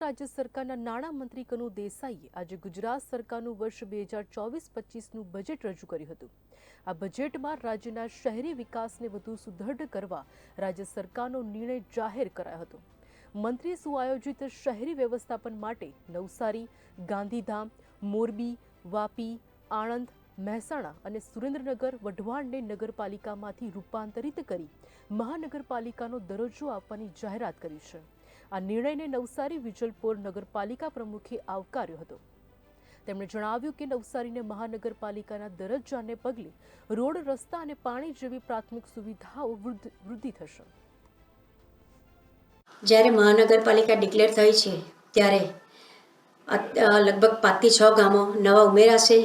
રાજ્ય સરકારના નાણામંત્રી કનુ દેસાઈએ આજે ગુજરાત સરકારનું વર્ષ બે હજાર ચોવીસ પચીસનું બજેટ રજૂ કર્યું હતું. આ બજેટમાં રાજ્યના શહેરી વિકાસને વધુ સુદૃઢ કરવા રાજ્ય સરકારનો નિર્ણય જાહેર કરાયો હતો. મંત્રીએ સુઆયોજિત શહેરી વ્યવસ્થાપન માટે નવસારી, ગાંધીધામ, મોરબી, વાપી, આણંદ, મહેસાણા અને સુરેન્દ્રનગર, વઢવાણને નગરપાલિકામાંથી રૂપાંતરિત કરી મહાનગરપાલિકાનો દરજ્જો આપવાની જાહેરાત કરી છે. આ નિર્ણયને નવસારી વિજલપોર નગરપાલિકા પ્રમુખે આવકાર્યો હતો. તેમણે જણાવ્યું કે નવસારીને મહાનગરપાલિકાના દરજ્જાને પગલે રોડ, રસ્તા અને પાણી જેવી પ્રાથમિક સુવિધાઓ વૃદ્ધિ થશે. જ્યારે મહાનગરપાલિકા ડિક્લેર થઈ છે, ત્યારે લગભગ પાંચથી છ ગામો નવા ઉમેરાશે,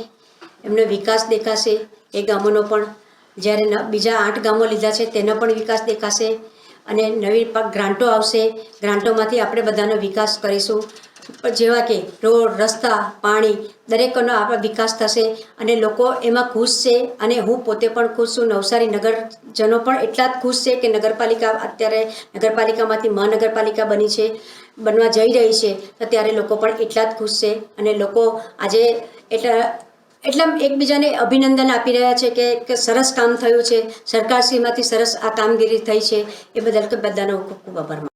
એમનો વિકાસ દેખાશે. એ ગામોનો પણ જ્યારે બીજા આઠ ગામો લીધા છે, તેનો પણ વિકાસ દેખાશે. અને નવી પાક ગ્રાન્ટો આવશે. ગ્રાન્ટોમાંથી આપણે બધાનો વિકાસ કરીશું. જેવા કે રોડ, રસ્તા, પાણી, દરેકનો આપણો વિકાસ થશે અને લોકો એમાં ખુશ છે. અને હું પોતે પણ ખુશ છું. નવસારી નગરજનો પણ એટલા જ ખુશ છે કે નગરપાલિકા અત્યારે નગરપાલિકામાંથી મહાનગરપાલિકા બની છે, બનવા જઈ રહી છે. તો ત્યારે લોકો પણ એટલા જ ખુશ છે. અને લોકો આજે એટલા એટલા એકબીજાને અભિનંદન આપી રહ્યા છે કે કે સરસ કામ થયું છે સરકારશ્રીમાંથી સરસ આ કામગીરી થઈ છે એ બદલ કે બધાનો ખૂબ ખૂબ આભાર.